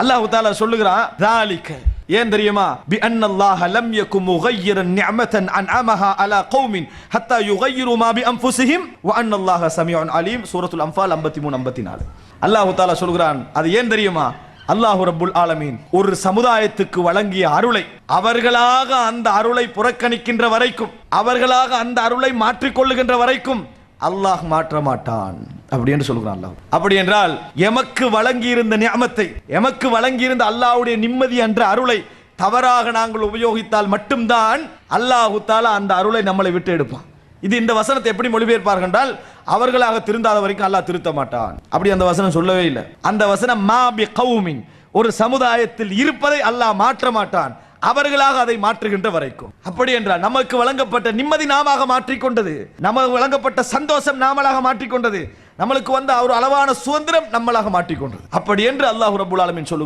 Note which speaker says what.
Speaker 1: அல்லாஹு தாலா சொல்லுகிறான் தாலிக்க. ஏன் தெரியுமா? பி அன்னல்லாஹ லம் யகு முகையிரன் நிஅமதன் அன்அமஹா அலா கௌமின் ஹத்தா யுகையிரு மா பி அன்ஃபுஸிஹிம் வ அன்னல்லாஹ சமீஉன் அலீம். சூரத்துல் அம்ஃபால் அன்ஃபால் 53 54 அல்லாஹ் தாலா சொல்கிறான் அது ஏன் தெரியுமா? அல்லாஹு ரபுல் ஆலமீன் ஒரு சமுதாயத்துக்கு வழங்கிய அருளை அவர்களாக அந்த அருளை புறக்கணிக்கின்ற வரைக்கும் அவர்களாக அந்த அருளை மாற்றிக்கொள்ளுகின்ற வரைக்கும் அல்லாஹ் மாற்ற மாட்டான் அப்படி என்று சொல்கிறான் அல்லாஹ். அப்படி என்றால் எமக்கு வழங்கியிருந்த நியமத்தை எமக்கு வழங்கியிருந்த அல்லாஹுடைய நிம்மதி என்ற அருளை தவறாக நாங்கள் உபயோகித்தால் மட்டும்தான் அல்லாஹு தாலா அந்த அருளை நம்மளை விட்டு எடுப்பான். இது இந்த வசனத்தை எப்படி மொழிபெயர்ப்பார்கள் என்றால் அவர்களாக திருந்தாத வரைக்கும் அல்லாஹ் திருத்த மாட்டான். அப்படி அந்த வசனம் சொல்லவே இல்லை. அந்த வசனம் மா பி கவுமின் ஒரு சமுதாயத்தில் இருப்பதை அல்லாஹ் மாற்ற மாட்டான் அவர்களாக அதை மாற்றுகின்ற வரைக்கும். அப்படி என்றால் நமக்கு வழங்கப்பட்ட நிம்மதி நாமாக மாற்றிக்கொண்டது. நமக்கு வழங்கப்பட்ட சந்தோஷம் நாமளாக மாற்றிக்கொண்டது. நம்மளுக்கு வந்த ஒரு அளவான சுதந்திரம் நம்மளாக மாற்றிக்கொண்டது. அப்படி என்று அல்லாஹ் ரபுல் ஆலமின் சொல்லு